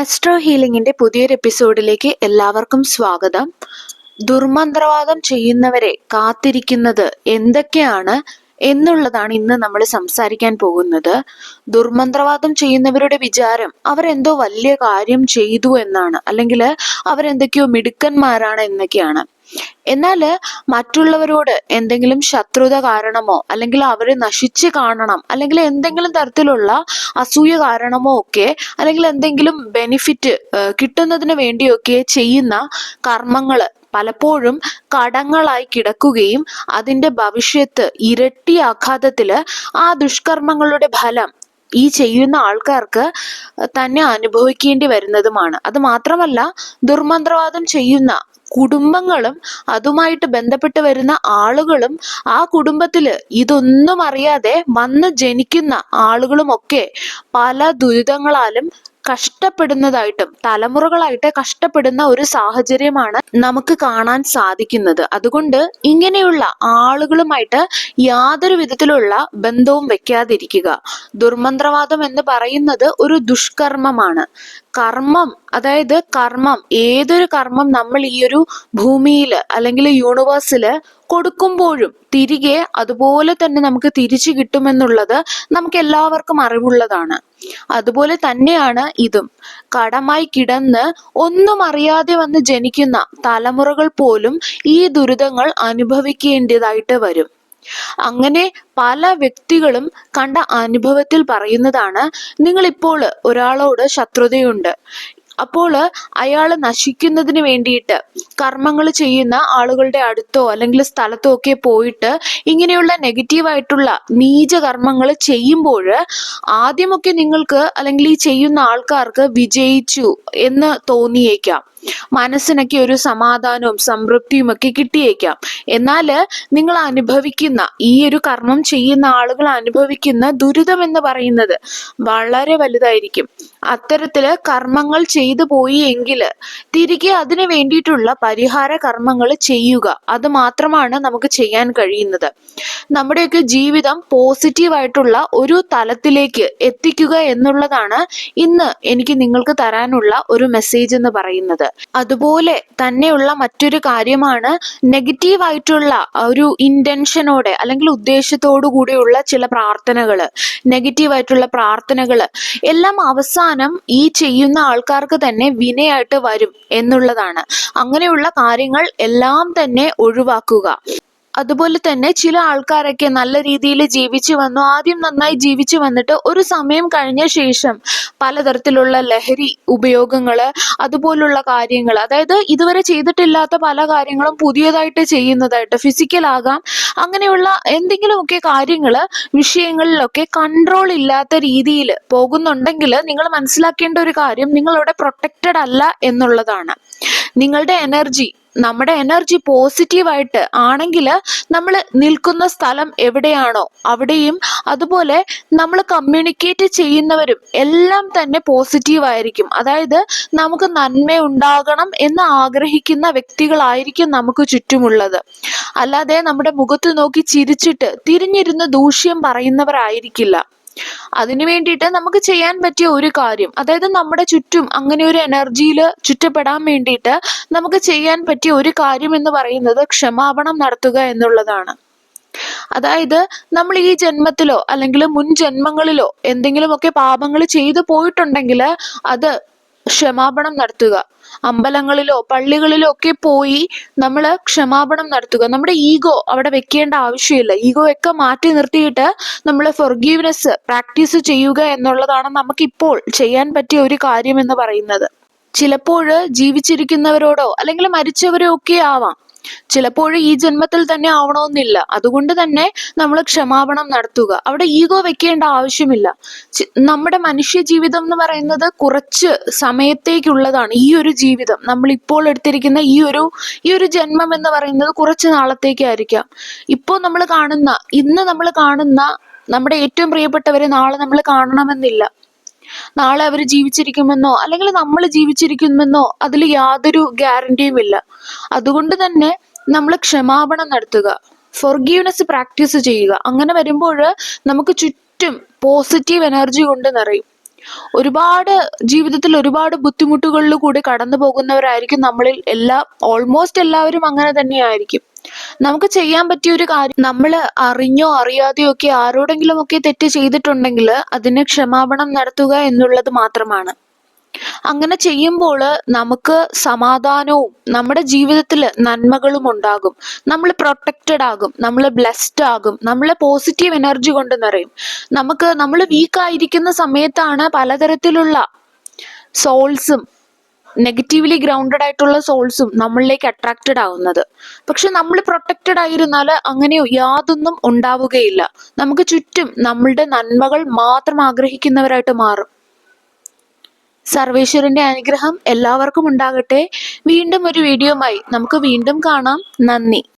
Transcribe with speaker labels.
Speaker 1: Astro ഹീലിംഗിന്റെ പുതിയൊരു എപ്പിസോഡിലേക്ക് എല്ലാവർക്കും സ്വാഗതം. ദുർമന്ത്രവാദം ചെയ്യുന്നവരെ കാത്തിരിക്കുന്നത് എന്തൊക്കെയാണ് എന്നുള്ളതാണ് ഇന്ന് നമ്മൾ സംസാരിക്കാൻ പോകുന്നത്. ദുർമന്ത്രവാദം ചെയ്യുന്നവരുടെ വിചാരം അവരെന്തോ വലിയ കാര്യം ചെയ്തു എന്നാണ്. അല്ലെങ്കിൽ അവരെന്തൊക്കെയോ മിടുക്കന്മാരാണ് എന്നൊക്കെയാണ്. എന്നാൽ മറ്റുള്ളവരോട് എന്തെങ്കിലും ശത്രുത കാരണമോ അല്ലെങ്കിൽ അവരെ നശിച്ച് കാണണം അല്ലെങ്കിൽ എന്തെങ്കിലും തരത്തിലുള്ള അസൂയ കാരണമോ ഒക്കെ അല്ലെങ്കിൽ എന്തെങ്കിലും ബെനിഫിറ്റ് കിട്ടുന്നതിന് വേണ്ടിയൊക്കെ ചെയ്യുന്ന കർമ്മങ്ങൾ പലപ്പോഴും കടങ്ങളായി കിടക്കുകയും അതിന്റെ ഭവിഷ്യത്ത് ഇരട്ടി ആഘാതത്തിൽ ആ ദുഷ്കർമ്മങ്ങളുടെ ഫലം ഈ ചെയ്യുന്ന ആൾക്കാർക്ക് തന്നെ അനുഭവിക്കേണ്ടി വരുന്നതുമാണ്. അത് മാത്രമല്ല ദുർമന്ത്രവാദം ചെയ്യുന്ന കുടുംബങ്ങളും അതുമായിട്ട് ബന്ധപ്പെട്ട് വരുന്ന ആളുകളും ആ കുടുംബത്തിൽ ഇതൊന്നും അറിയാതെ വന്ന് ജനിക്കുന്ന ആളുകളുമൊക്കെ പല ദുരിതങ്ങളാലും കഷ്ടപ്പെടുന്നതായിട്ടും തലമുറകളായിട്ട് കഷ്ടപ്പെടുന്ന ഒരു സാഹചര്യമാണ് നമുക്ക് കാണാൻ സാധിക്കുന്നത്. അതുകൊണ്ട് ഇങ്ങനെയുള്ള ആളുകളുമായിട്ട് യാതൊരു വിധത്തിലുള്ള ബന്ധവും വെക്കാതിരിക്കുക. ദുർമന്ത്രവാദം എന്ന് പറയുന്നത് ഒരു ദുഷ്കർമ്മമാണ്. കർമ്മം അതായത് കർമ്മം ഏതൊരു കർമ്മം നമ്മൾ ഈ ഒരു ഭൂമിയിൽ അല്ലെങ്കിൽ യൂണിവേഴ്സിൽ കൊടുക്കുമ്പോഴും തിരികെ അതുപോലെ തന്നെ നമുക്ക് തിരിച്ചു കിട്ടുമെന്നുള്ളത് നമുക്ക് എല്ലാവർക്കും അറിവുള്ളതാണ്. അതുപോലെ തന്നെയാണ് ഇതും. കടമായി കിടന്ന് ഒന്നും അറിയാതെ വന്ന് ജനിക്കുന്ന തലമുറകൾ പോലും ഈ ദുരിതങ്ങൾ അനുഭവിക്കേണ്ടതായിട്ട് വരും. അങ്ങനെ പല വ്യക്തികളും കണ്ട അനുഭവത്തിൽ പറയുന്നതാണ് നിങ്ങൾ ഇപ്പോൾ ഒരാളോട് ശത്രുതയുണ്ട്. അപ്പോൾ അയാൾ നശിക്കുന്നതിന് വേണ്ടിയിട്ട് കർമ്മങ്ങൾ ചെയ്യുന്ന ആളുകളുടെ അടുത്തോ അല്ലെങ്കിൽ സ്ഥലത്തോ ഒക്കെ പോയിട്ട് ഇങ്ങനെയുള്ള നെഗറ്റീവായിട്ടുള്ള നീച കർമ്മങ്ങൾ ചെയ്യുമ്പോൾ ആദ്യമൊക്കെ നിങ്ങൾക്ക് അല്ലെങ്കിൽ ഈ ചെയ്യുന്ന ആൾക്കാർക്ക് വിജയിച്ചു എന്ന് തോന്നിയേക്കാം. മനസ്സിനൊക്കെ ഒരു സമാധാനവും സംതൃപ്തിയും ഒക്കെ കിട്ടിയേക്കാം. എന്നാൽ നിങ്ങൾ അനുഭവിക്കുന്ന ഈ ഒരു കർമ്മം ചെയ്യുന്ന ആളുകൾ അനുഭവിക്കുന്ന ദുരിതം എന്ന് പറയുന്നത് വളരെ വലുതായിരിക്കും. അത്തരത്തിൽ കർമ്മങ്ങൾ ചെയ്തു പോയി എങ്കിൽ തിരികെ അതിനു വേണ്ടിയിട്ടുള്ള പരിഹാര കർമ്മങ്ങൾ ചെയ്യുക. അത് മാത്രമാണ് നമുക്ക് ചെയ്യാൻ കഴിയുന്നത്. നമ്മുടെയൊക്കെ ജീവിതം പോസിറ്റീവായിട്ടുള്ള ഒരു തലത്തിലേക്ക് എത്തിക്കുക എന്നുള്ളതാണ് ഇന്ന് എനിക്ക് നിങ്ങൾക്ക് തരാനുള്ള ഒരു മെസ്സേജ് എന്ന് പറയുന്നത്. അതുപോലെ തന്നെയുള്ള മറ്റൊരു കാര്യമാണ് നെഗറ്റീവ് ആയിട്ടുള്ള ഒരു ഇന്റൻഷനോടെ അല്ലെങ്കിൽ ഉദ്ദേശത്തോടു കൂടിയുള്ള ചില പ്രാർത്ഥനകൾ നെഗറ്റീവ് ആയിട്ടുള്ള പ്രാർത്ഥനകൾ എല്ലാം അവസാനം ഈ ചെയ്യുന്ന ആൾക്കാർക്ക് തന്നെ വിനയായിട്ട് വരും എന്നുള്ളതാണ്. അങ്ങനെയുള്ള കാര്യങ്ങൾ എല്ലാം തന്നെ ഒഴിവാക്കുക. അതുപോലെ തന്നെ ചില ആൾക്കാരൊക്കെ നല്ല രീതിയിൽ ജീവിച്ചു വന്നു. ആദ്യം നന്നായി ജീവിച്ചു വന്നിട്ട് ഒരു സമയം കഴിഞ്ഞ ശേഷം പലതരത്തിലുള്ള ലഹരി ഉപയോഗങ്ങൾ അതുപോലുള്ള കാര്യങ്ങൾ അതായത് ഇതുവരെ ചെയ്തിട്ടില്ലാത്ത പല കാര്യങ്ങളും പുതിയതായിട്ട് ചെയ്യുന്നതായിട്ട് ഫിസിക്കൽ ആകാം. അങ്ങനെയുള്ള എന്തെങ്കിലുമൊക്കെ കാര്യങ്ങൾ വിഷയങ്ങളിലൊക്കെ കൺട്രോൾ ഇല്ലാത്ത രീതിയിൽ പോകുന്നുണ്ടെങ്കിൽ നിങ്ങൾ മനസ്സിലാക്കേണ്ട ഒരു കാര്യം നിങ്ങളവിടെ പ്രൊട്ടക്റ്റഡ് അല്ല എന്നുള്ളതാണ്. നിങ്ങളുടെ എനർജി നമ്മുടെ എനർജി പോസിറ്റീവായിട്ട് ആണെങ്കിൽ നമ്മൾ നിൽക്കുന്ന സ്ഥലം എവിടെയാണോ അവിടെയും അതുപോലെ നമ്മൾ കമ്മ്യൂണിക്കേറ്റ് ചെയ്യുന്നവരും എല്ലാം തന്നെ പോസിറ്റീവ് ആയിരിക്കും. അതായത് നമുക്ക് നന്മ ഉണ്ടാകണം എന്ന് ആഗ്രഹിക്കുന്ന വ്യക്തികളായിരിക്കും നമുക്ക് ചുറ്റുമുള്ളത്. അല്ലാതെ നമ്മുടെ മുഖത്ത് നോക്കി ചിരിച്ചിട്ട് തിരിഞ്ഞിരുന്ന് ദൂഷ്യം പറയുന്നവരായിരിക്കില്ല. അതിനു വേണ്ടിയിട്ട് നമുക്ക് ചെയ്യാൻ പറ്റിയ ഒരു കാര്യം അതായത് നമ്മുടെ ചുറ്റും അങ്ങനെ ഒരു എനർജിയിൽ ചുറ്റപ്പെടാൻ വേണ്ടിയിട്ട് നമുക്ക് ചെയ്യാൻ പറ്റിയ ഒരു കാര്യം എന്ന് പറയുന്നത് ക്ഷമാപണം നടത്തുക എന്നുള്ളതാണ്. അതായത് നമ്മൾ ഈ ജന്മത്തിലോ അല്ലെങ്കിൽ മുൻ ജന്മങ്ങളിലോ എന്തെങ്കിലുമൊക്കെ പാപങ്ങൾ ചെയ്തു പോയിട്ടുണ്ടെങ്കിൽ അത് ക്ഷമാപണം നടത്തുക. അമ്പലങ്ങളിലോ പള്ളികളിലോ ഒക്കെ പോയി നമ്മൾ ക്ഷമാപണം നടത്തുക. നമ്മുടെ ഈഗോ അവിടെ വെക്കേണ്ട ആവശ്യമില്ല. ഈഗോ ഒക്കെ മാറ്റി നിർത്തിയിട്ട് നമ്മൾ ഫൊർഗീവ്നെസ് പ്രാക്ടീസ് ചെയ്യുക എന്നുള്ളതാണ് നമുക്കിപ്പോൾ ചെയ്യാൻ പറ്റിയ ഒരു കാര്യം എന്ന് പറയുന്നത്. ചിലപ്പോൾ ജീവിച്ചിരിക്കുന്നവരോടോ അല്ലെങ്കിൽ മരിച്ചവരോ ഒക്കെ ആവാം. ചിലപ്പോൾ ഈ ജന്മത്തിൽ തന്നെ ആവണമെന്നില്ല. അതുകൊണ്ട് തന്നെ നമ്മൾ ക്ഷമാപണം നടത്തുക. അവിടെ ഈഗോ വെക്കേണ്ട ആവശ്യമില്ല. നമ്മുടെ മനുഷ്യ ജീവിതം എന്ന് പറയുന്നത് കുറച്ച് സമയത്തേക്കുള്ളതാണ് ഈ ഒരു ജീവിതം. നമ്മൾ ഇപ്പോൾ എടുത്തിരിക്കുന്ന ഈ ഒരു ഈ ഒരു ജന്മം എന്ന് പറയുന്നത് കുറച്ച് നാളത്തേക്കായിരിക്കാം. ഇപ്പോൾ നമ്മൾ കാണുന്ന ഇന്ന് നമ്മൾ കാണുന്ന നമ്മുടെ ഏറ്റവും പ്രിയപ്പെട്ടവരെ നാളെ നമ്മൾ കാണണമെന്നില്ല. നാളെ അവർ ജീവിച്ചിരിക്കുമെന്നോ അല്ലെങ്കിൽ നമ്മൾ ജീവിച്ചിരിക്കുമെന്നോ അതിൽ യാതൊരു ഗ്യാരണ്ടിയും ഇല്ല. അതുകൊണ്ട് തന്നെ നമ്മൾ ക്ഷമാപണം നടത്തുക ഫൊർഗീവ്നെസ് പ്രാക്ടീസ് ചെയ്യുക. അങ്ങനെ വരുമ്പോൾ നമുക്ക് ചുറ്റും പോസിറ്റീവ് എനർജി കൊണ്ട് നിറയും. ഒരുപാട് ജീവിതത്തിൽ ഒരുപാട് ബുദ്ധിമുട്ടുകളിൽ കൂടി കടന്നു പോകുന്നവരായിരിക്കും നമ്മളിൽ എല്ലാ ഓൾമോസ്റ്റ് എല്ലാവരും അങ്ങനെ തന്നെയായിരിക്കും. നമുക്ക് ചെയ്യാൻ പറ്റിയ ഒരു കാര്യം നമ്മൾ അറിഞ്ഞോ അറിയാതെയോ ഒക്കെ ആരോടെങ്കിലും ഒക്കെ തെറ്റ് ചെയ്തിട്ടുണ്ടെങ്കിൽ അതിന് ക്ഷമാപണം നടത്തുക എന്നുള്ളത് മാത്രമാണ്. അങ്ങനെ ചെയ്യുമ്പോൾ നമുക്ക് സമാധാനവും നമ്മുടെ ജീവിതത്തിൽ നന്മകളും ഉണ്ടാകും. നമ്മൾ പ്രൊട്ടക്റ്റഡ് ആകും നമ്മൾ ബ്ലെസ്ഡ് ആകും നമ്മൾ പോസിറ്റീവ് എനർജി കൊണ്ട് നിറയും. നമുക്ക് നമ്മൾ വീക്കായിരിക്കുന്ന സമയത്താണ് പലതരത്തിലുള്ള സോൾസും നെഗറ്റീവ്ലി ഗ്രൗണ്ടഡ് ആയിട്ടുള്ള സോൾസും നമ്മളിലേക്ക് അട്രാക്റ്റഡ് ആവുന്നത്. പക്ഷെ നമ്മൾ പ്രൊട്ടക്റ്റഡ് ആയിരുന്നാൽ അങ്ങനെ യാതൊന്നും ഉണ്ടാവുകയില്ല. നമുക്ക് ചുറ്റും നമ്മളുടെ നന്മകൾ മാത്രം ആഗ്രഹിക്കുന്നവരായിട്ട് മാറും. സർവേശ്വരന്റെ അനുഗ്രഹം എല്ലാവർക്കും ഉണ്ടാകട്ടെ. വീണ്ടും ഒരു വീഡിയോമായി നമുക്ക് വീണ്ടും കാണാം. നന്ദി.